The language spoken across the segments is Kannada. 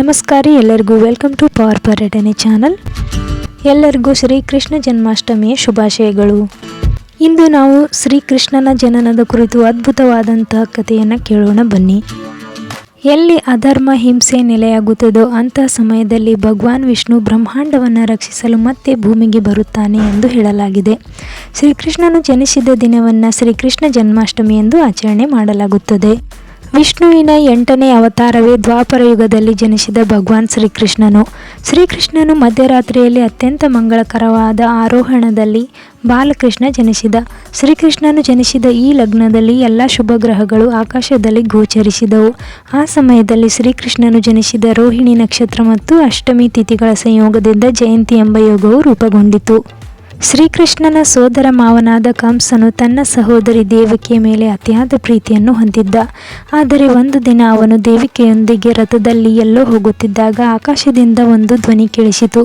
ನಮಸ್ಕಾರ ಎಲ್ಲರಿಗೂ. Welcome to power Paryatane channel ಎಲ್ಲರಿಗೂ ಶ್ರೀಕೃಷ್ಣ ಜನ್ಮಾಷ್ಟಮಿಯ ಶುಭಾಶಯಗಳು. ಇಂದು ನಾವು ಶ್ರೀಕೃಷ್ಣನ ಜನನದ ಕುರಿತು ಅದ್ಭುತವಾದಂತಹ ಕಥೆಯನ್ನು ಕೇಳೋಣ ಬನ್ನಿ. ಎಲ್ಲಿ ಅಧರ್ಮ, ಹಿಂಸೆ ನೆಲೆಯಾಗುತ್ತದೋ ಅಂತಹ ಸಮಯದಲ್ಲಿ ಭಗವಾನ್ ವಿಷ್ಣು ಬ್ರಹ್ಮಾಂಡವನ್ನು ರಕ್ಷಿಸಲು ಮತ್ತೆ ಭೂಮಿಗೆ ಬರುತ್ತಾನೆ ಎಂದು ಹೇಳಲಾಗಿದೆ. ಶ್ರೀಕೃಷ್ಣನು ಜನಿಸಿದ ದಿನವನ್ನು ಶ್ರೀಕೃಷ್ಣ ಜನ್ಮಾಷ್ಟಮಿ ಎಂದು ಆಚರಣೆ ಮಾಡಲಾಗುತ್ತದೆ. ವಿಷ್ಣುವಿನ ಎಂಟನೇ ಅವತಾರವೇ ದ್ವಾಪರ ಯುಗದಲ್ಲಿ ಜನಿಸಿದ ಭಗವಾನ್ ಶ್ರೀಕೃಷ್ಣನು. ಶ್ರೀಕೃಷ್ಣನು ಮಧ್ಯರಾತ್ರಿಯಲ್ಲಿ ಅತ್ಯಂತ ಮಂಗಳಕರವಾದ ಆರೋಹಣದಲ್ಲಿ ಬಾಲಕೃಷ್ಣ ಜನಿಸಿದ. ಶ್ರೀಕೃಷ್ಣನು ಜನಿಸಿದ ಈ ಲಗ್ನದಲ್ಲಿ ಎಲ್ಲ ಶುಭ ಗ್ರಹಗಳು ಆಕಾಶದಲ್ಲಿ ಗೋಚರಿಸಿದವು. ಆ ಸಮಯದಲ್ಲಿ ಶ್ರೀಕೃಷ್ಣನು ಜನಿಸಿದ ರೋಹಿಣಿ ನಕ್ಷತ್ರ ಮತ್ತು ಅಷ್ಟಮಿ ತಿಥಿಗಳ ಸಂಯೋಗದಿಂದ ಜಯಂತಿ ಎಂಬ ಯೋಗವು ರೂಪುಗೊಂಡಿತು. ಶ್ರೀಕೃಷ್ಣನ ಸೋದರ ಮಾವನಾದ ಕಂಸನು ತನ್ನ ಸಹೋದರಿ ದೇವಿಕೆಯ ಮೇಲೆ ಅತಿಯಾದ ಪ್ರೀತಿಯನ್ನು ಹೊಂದಿದ್ದ. ಆದರೆ ಒಂದು ದಿನ ಅವನು ದೇವಿಕೆಯೊಂದಿಗೆ ರಥದಲ್ಲಿ ಎಲ್ಲೋ ಹೋಗುತ್ತಿದ್ದಾಗ ಆಕಾಶದಿಂದ ಒಂದು ಧ್ವನಿ ಕೇಳಿಸಿತು.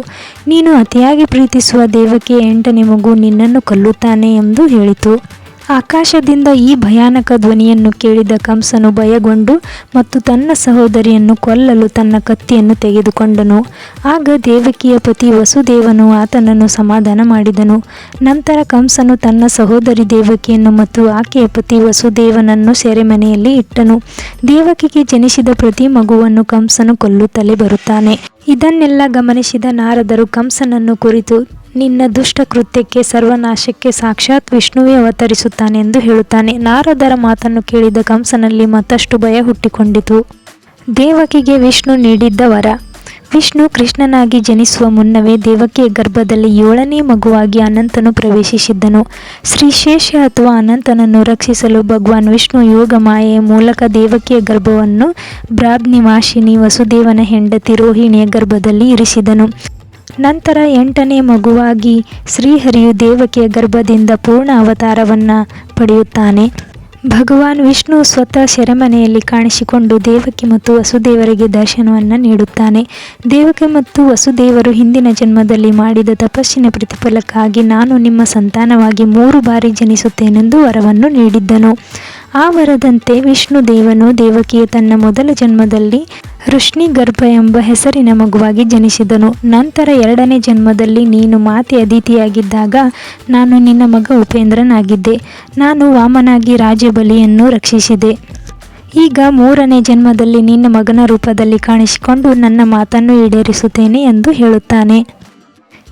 ನೀನು ಅತಿಯಾಗಿ ಪ್ರೀತಿಸುವ ದೇವಕಿಯ ಎಂಟನೇ ಮಗು ನಿನ್ನನ್ನು ಕೊಲ್ಲುತ್ತಾನೆ ಎಂದು ಹೇಳಿತು. ಆಕಾಶದಿಂದ ಈ ಭಯಾನಕ ಧ್ವನಿಯನ್ನು ಕೇಳಿದ ಕಂಸನು ಭಯಗೊಂಡು ಮತ್ತು ತನ್ನ ಸಹೋದರಿಯನ್ನು ಕೊಲ್ಲಲು ತನ್ನ ಕತ್ತಿಯನ್ನು ತೆಗೆದುಕೊಂಡನು. ಆಗ ದೇವಕಿಯ ಪತಿ ವಸುದೇವನು ಆತನನ್ನು ಸಮಾಧಾನ ಮಾಡಿದನು. ನಂತರ ಕಂಸನು ತನ್ನ ಸಹೋದರಿ ದೇವಕಿಯನ್ನು ಮತ್ತು ಆಕೆಯ ಪತಿ ವಸುದೇವನನ್ನು ಸೆರೆಮನೆಯಲ್ಲಿ ಇಟ್ಟನು. ದೇವಕಿಗೆ ಜನಿಸಿದ ಪ್ರತಿ ಮಗುವನ್ನು ಕಂಸನು ಕೊಲ್ಲುತ್ತಲೇ ಬರುತ್ತಾನೆ. ಇದನ್ನೆಲ್ಲ ಗಮನಿಸಿದ ನಾರದರು ಕಂಸನನ್ನು ಕುರಿತು ನಿನ್ನ ದುಷ್ಟ ಕೃತ್ಯಕ್ಕೆ, ಸರ್ವನಾಶಕ್ಕೆ ಸಾಕ್ಷಾತ್ ವಿಷ್ಣುವೇ ಅವತರಿಸುತ್ತಾನೆ ಎಂದು ಹೇಳುತ್ತಾನೆ. ನಾರದರ ಮಾತನ್ನು ಕೇಳಿದ ಕಂಸನಲ್ಲಿ ಮತ್ತಷ್ಟು ಭಯ ಹುಟ್ಟಿಕೊಂಡಿತು. ದೇವಕಿಗೆ ವಿಷ್ಣು ನೀಡಿದ್ದ ವರ. ವಿಷ್ಣು ಕೃಷ್ಣನಾಗಿ ಜನಿಸುವ ಮುನ್ನವೇ ದೇವಕಿಯ ಗರ್ಭದಲ್ಲಿ ಏಳನೇ ಮಗುವಾಗಿ ಅನಂತನು ಪ್ರವೇಶಿಸಿದ್ದನು. ಶ್ರೀಶೇಷ ಅಥವಾ ಅನಂತನನ್ನು ರಕ್ಷಿಸಲು ಭಗವಾನ್ ವಿಷ್ಣು ಯೋಗ ಮಾಯೆಯ ಮೂಲಕ ದೇವಕಿಯ ಗರ್ಭವನ್ನು ಬ್ರಾಗ್ನಿವಾಶಿನಿ ವಸುದೇವನ ಹೆಂಡತಿ ರೋಹಿಣಿಯ ಗರ್ಭದಲ್ಲಿ ಇರಿಸಿದನು. ನಂತರ ಎಂಟನೇ ಮಗುವಾಗಿ ಶ್ರೀಹರಿಯು ದೇವಕಿಯ ಗರ್ಭದಿಂದ ಪೂರ್ಣ ಅವತಾರವನ್ನು ಪಡೆಯುತ್ತಾನೆ. ಭಗವಾನ್ ವಿಷ್ಣು ಸ್ವತಃ ಸೆರೆಮನೆಯಲ್ಲಿ ಕಾಣಿಸಿಕೊಂಡು ದೇವಕಿ ಮತ್ತು ವಸುದೇವರಿಗೆ ದರ್ಶನವನ್ನು ನೀಡುತ್ತಾನೆ. ದೇವಕಿ ಮತ್ತು ವಸುದೇವರು ಹಿಂದಿನ ಜನ್ಮದಲ್ಲಿ ಮಾಡಿದ ತಪಸ್ಸಿನ ಪ್ರತಿಫಲಕ್ಕಾಗಿ ನಾನು ನಿಮ್ಮ ಸಂತಾನವಾಗಿ ಮೂರು ಬಾರಿ ಜನಿಸುತ್ತೇನೆಂದು ವರವನ್ನು ನೀಡಿದ್ದನು. ಆ ವರದಂತೆ ವಿಷ್ಣು ದೇವನು ದೇವಕಿಯ ತನ್ನ ಮೊದಲ ಜನ್ಮದಲ್ಲಿ ಋಷ್ಣಿ ಗರ್ಭ ಎಂಬ ಹೆಸರಿನ ಮಗುವಾಗಿ ಜನಿಸಿದನು. ನಂತರ ಎರಡನೇ ಜನ್ಮದಲ್ಲಿ ನೀನು ಮಾತೆ ಅದಿತಿಯಾಗಿದ್ದಾಗ ನಾನು ನಿನ್ನ ಮಗ ಉಪೇಂದ್ರನಾಗಿದ್ದೆ. ನಾನು ವಾಮನಾಗಿ ರಾಜಬಲಿಯನ್ನು ರಕ್ಷಿಸಿದೆ. ಈಗ ಮೂರನೇ ಜನ್ಮದಲ್ಲಿ ನಿನ್ನ ಮಗನ ರೂಪದಲ್ಲಿ ಕಾಣಿಸಿಕೊಂಡು ನನ್ನ ಮಾತನ್ನು ಈಡೇರಿಸುತ್ತೇನೆ ಎಂದು ಹೇಳುತ್ತಾನೆ.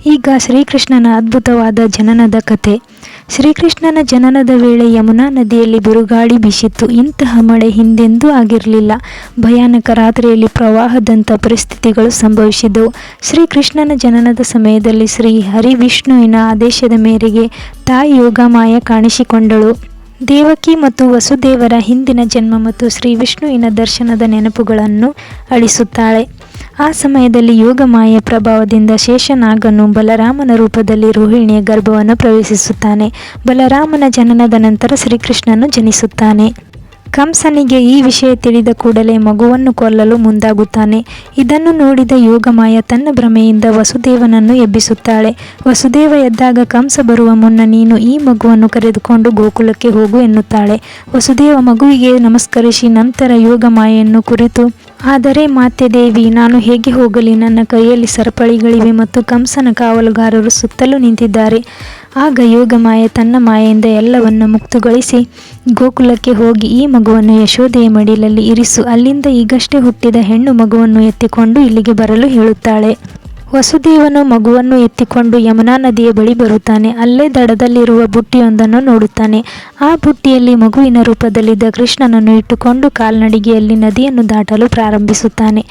ಈಗ ಶ್ರೀಕೃಷ್ಣನ ಅದ್ಭುತವಾದ ಜನನದ ಕಥೆ ಶ್ರೀಕೃಷ್ಣನ ಜನನದ ವೇಳೆ ಯಮುನಾ ನದಿಯಲ್ಲಿ ಬಿರುಗಾಳಿ ಬೀಸಿತ್ತು. ಇಂತಹ ಮಳೆ ಹಿಂದೆಂದೂ ಆಗಿರಲಿಲ್ಲ. ಭಯಾನಕ ರಾತ್ರಿಯಲ್ಲಿ ಪ್ರವಾಹದಂಥ ಪರಿಸ್ಥಿತಿಗಳು ಸಂಭವಿಸಿದವು. ಶ್ರೀಕೃಷ್ಣನ ಜನನದ ಸಮಯದಲ್ಲಿ ಶ್ರೀ ಹರಿವಿಷ್ಣುವಿನ ಆದೇಶದ ಮೇರೆಗೆ ತಾಯಿ ಯೋಗಮಾಯ ಕಾಣಿಸಿಕೊಂಡಳು. ದೇವಕಿ ಮತ್ತು ವಸುದೇವರ ಹಿಂದಿನ ಜನ್ಮ ಮತ್ತು ಶ್ರೀ ವಿಷ್ಣುವಿನ ದರ್ಶನದ ನೆನಪುಗಳನ್ನು ಅಳಿಸುತ್ತಾಳೆ. ಆ ಸಮಯದಲ್ಲಿ ಯೋಗಮಾಯ ಪ್ರಭಾವದಿಂದ ಶೇಷನಾಗನು ಬಲರಾಮನ ರೂಪದಲ್ಲಿ ರೋಹಿಣಿಯ ಗರ್ಭವನ್ನು ಪ್ರವೇಶಿಸುತ್ತಾನೆ. ಬಲರಾಮನ ಜನನದ ನಂತರ ಶ್ರೀಕೃಷ್ಣನು ಜನಿಸುತ್ತಾನೆ. ಕಂಸನಿಗೆ ಈ ವಿಷಯ ತಿಳಿದ ಕೂಡಲೇ ಮಗುವನ್ನು ಕೊಲ್ಲಲು ಮುಂದಾಗುತ್ತಾನೆ. ಇದನ್ನು ನೋಡಿದ ಯೋಗಮಾಯ ತನ್ನ ಭ್ರಮೆಯಿಂದ ವಸುದೇವನನ್ನು ಎಬ್ಬಿಸುತ್ತಾಳೆ. ವಸುದೇವ ಎದ್ದಾಗ ಕಂಸ ಬರುವ ಮುನ್ನ ನೀನು ಈ ಮಗುವನ್ನು ಕರೆದುಕೊಂಡು ಗೋಕುಲಕ್ಕೆ ಹೋಗು ಎನ್ನುತ್ತಾಳೆ. ವಸುದೇವ ಮಗುವಿಗೆ ನಮಸ್ಕರಿಸಿ ನಂತರ ಯೋಗಮಾಯೆಯನ್ನು ಕುರಿತು ಆದರೆ, ಮಾತೆ ದೇವಿ, ನಾನು ಹೇಗೆ ಹೋಗಲಿ? ನನ್ನ ಕೈಯಲ್ಲಿ ಸರಪಳಿಗಳಿವೆ ಮತ್ತು ಕಂಸನ ಕಾವಲುಗಾರರು ಸುತ್ತಲೂ ನಿಂತಿದ್ದಾರೆ. ಆಗ ಯೋಗಮಾಯೆ ತನ್ನ ಮಾಯೆಯಿಂದ ಎಲ್ಲವನ್ನು ಮುಕ್ತಗೊಳಿಸಿ, ಗೋಕುಲಕ್ಕೆ ಹೋಗಿ ಈ ಮಗುವನ್ನು ಯಶೋದೆಯ ಮಡಿಲಲ್ಲಿ ಇರಿಸು. ಅಲ್ಲಿಂದ ಈಗಷ್ಟೇ ಹುಟ್ಟಿದ ಹೆಣ್ಣು ಮಗುವನ್ನು ಎತ್ತಿಕೊಂಡು ಇಲ್ಲಿಗೆ ಬರಲು ಹೇಳುತ್ತಾಳೆ. ವಸುದೇವನು ಮಗುವನ್ನು ಎತ್ತಿಕೊಂಡು ಯಮುನಾ ನದಿಯ ಬಳಿ ಬರುತ್ತಾನೆ. ಅಲ್ಲೇ ದಡದಲ್ಲಿರುವ ಬುಟ್ಟಿಯೊಂದನ್ನು ನೋಡುತ್ತಾನೆ. ಆ ಬುಟ್ಟಿಯಲ್ಲಿ ಮಗುವಿನ ರೂಪದಲ್ಲಿದ್ದ ಕೃಷ್ಣನನ್ನು ಇಟ್ಟುಕೊಂಡು ಕಾಲ್ನಡಿಗೆಯಲ್ಲಿ ನದಿಯನ್ನು ದಾಟಲು ಪ್ರಾರಂಭಿಸುತ್ತಾನೆ.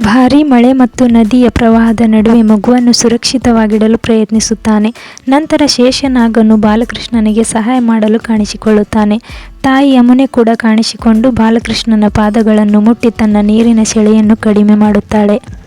ಭಾರೀ ಮಳೆ ಮತ್ತು ನದಿಯ ಪ್ರವಾಹದ ನಡುವೆ ಮಗುವನ್ನು ಸುರಕ್ಷಿತವಾಗಿಡಲು ಪ್ರಯತ್ನಿಸುತ್ತಾನೆ. ನಂತರ ಶೇಷನಾಗನು ಬಾಲಕೃಷ್ಣನಿಗೆ ಸಹಾಯ ಮಾಡಲು ಕಾಣಿಸಿಕೊಳ್ಳುತ್ತಾನೆ. ತಾಯಿ ಯಮುನೆ ಕೂಡ ಕಾಣಿಸಿಕೊಂಡು ಬಾಲಕೃಷ್ಣನ ಪಾದಗಳನ್ನು ಮುಟ್ಟಿ ತನ್ನ ನೀರಿನ ಸೆಳೆಯನ್ನು ಕಡಿಮೆ ಮಾಡುತ್ತಾಳೆ.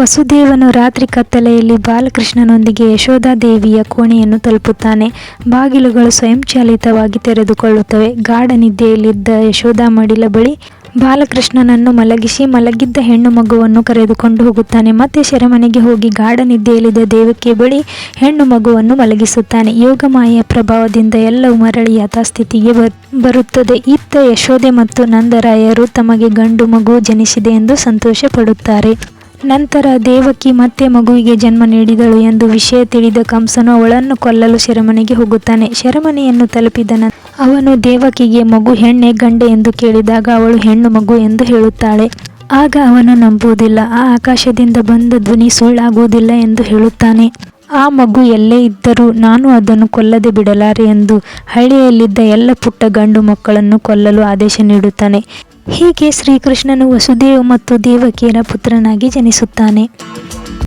ವಸುದೇವನು ರಾತ್ರಿ ಕತ್ತಲೆಯಲ್ಲಿ ಬಾಲಕೃಷ್ಣನೊಂದಿಗೆ ಯಶೋಧಾದೇವಿಯ ಕೋಣೆಯನ್ನು ತಲುಪುತ್ತಾನೆ. ಬಾಗಿಲುಗಳು ಸ್ವಯಂಚಾಲಿತವಾಗಿ ತೆರೆದುಕೊಳ್ಳುತ್ತವೆ. ಗಾಢ ನಿದ್ದೆಯಲ್ಲಿದ್ದ ಯಶೋಧಾ ಮಡಿಲ ಬಳಿ ಬಾಲಕೃಷ್ಣನನ್ನು ಮಲಗಿಸಿ ಮಲಗಿದ್ದ ಹೆಣ್ಣು ಮಗುವನ್ನು ಕರೆದುಕೊಂಡು ಹೋಗುತ್ತಾನೆ. ಮತ್ತೆ ಶರಮನೆಗೆ ಹೋಗಿ ಗಾಢ ನಿದ್ದೆಯಲ್ಲಿದ್ದ ದೇವಕ್ಕೆ ಬಳಿ ಹೆಣ್ಣು ಮಗುವನ್ನು ಮಲಗಿಸುತ್ತಾನೆ. ಯೋಗಮಾಯೆಯ ಪ್ರಭಾವದಿಂದ ಎಲ್ಲವೂ ಮರಳಿ ಯಥಾಸ್ಥಿತಿಗೆ ಬರ್- ಬರುತ್ತದೆ. ಇತ್ತ ಯಶೋಧೆ ಮತ್ತು ನಂದರಾಯರು ತಮಗೆ ಗಂಡು ಮಗು ಜನಿಸಿದೆ ಎಂದು ಸಂತೋಷ ಪಡುತ್ತಾರೆ ನಂತರ ದೇವಕಿ ಮತ್ತೆ ಮಗುವಿಗೆ ಜನ್ಮ ನೀಡಿದಳು ಎಂದು ವಿಷಯ ತಿಳಿದ ಕಂಸನು ಅವಳನ್ನು ಕೊಲ್ಲಲು ಶರಮನೆಗೆ ಹೋಗುತ್ತಾನೆ. ಶರಮನೆಯನ್ನು ತಲುಪಿದ ಅವನು ದೇವಕಿಗೆ, ಮಗು, ಹೆಣ್ಣೆ, ಗಂಡೆ ಎಂದು ಕೇಳಿದಾಗ ಅವಳು ಹೆಣ್ಣು ಮಗು ಎಂದು ಹೇಳುತ್ತಾಳೆ. ಆಗ ಅವನು ನಂಬುವುದಿಲ್ಲ. ಆ ಆಕಾಶದಿಂದ ಬಂದ ಧ್ವನಿ ಸುಳ್ಳಾಗುವುದಿಲ್ಲ ಎಂದು ಹೇಳುತ್ತಾನೆ. ಆ ಮಗು ಎಲ್ಲೇ ಇದ್ದರೂ ನಾನು ಅದನ್ನು ಕೊಲ್ಲದೆ ಬಿಡಲಾರೆ ಎಂದು ಹಳ್ಳಿಯಲ್ಲಿದ್ದ ಎಲ್ಲ ಪುಟ್ಟ ಗಂಡು ಮಕ್ಕಳನ್ನು ಕೊಲ್ಲಲು ಆದೇಶ ನೀಡುತ್ತಾನೆ. ಹೀಗೆ ಶ್ರೀಕೃಷ್ಣನು ವಸುದೇವ ಮತ್ತು ದೇವಕಿಯರ ಪುತ್ರನಾಗಿ ಜನಿಸುತ್ತಾನೆ.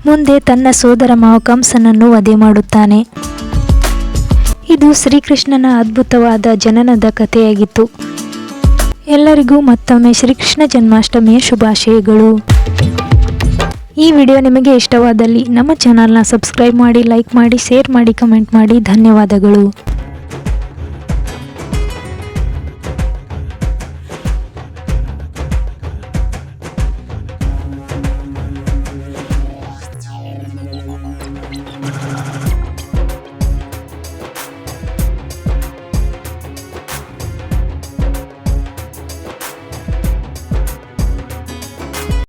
ಮುಂದೆ ತನ್ನ ಸೋದರ ಮಾವ ಕಂಸನನ್ನು ವಧೆ ಮಾಡುತ್ತಾನೆ. ಇದು ಶ್ರೀಕೃಷ್ಣನ ಅದ್ಭುತವಾದ ಜನನದ ಕಥೆಯಾಗಿತ್ತು. ಎಲ್ಲರಿಗೂ ಮತ್ತೊಮ್ಮೆ ಶ್ರೀಕೃಷ್ಣ ಜನ್ಮಾಷ್ಟಮಿಯ ಶುಭಾಶಯಗಳು. ಈ ವಿಡಿಯೋ ನಿಮಗೆ ಇಷ್ಟವಾದಲ್ಲಿ ನಮ್ಮ ಚಾನಲ್ನ ಸಬ್ಸ್ಕ್ರೈಬ್ ಮಾಡಿ, ಲೈಕ್ ಮಾಡಿ, ಶೇರ್ ಮಾಡಿ, ಕಮೆಂಟ್ ಮಾಡಿ ಧನ್ಯವಾದಗಳು.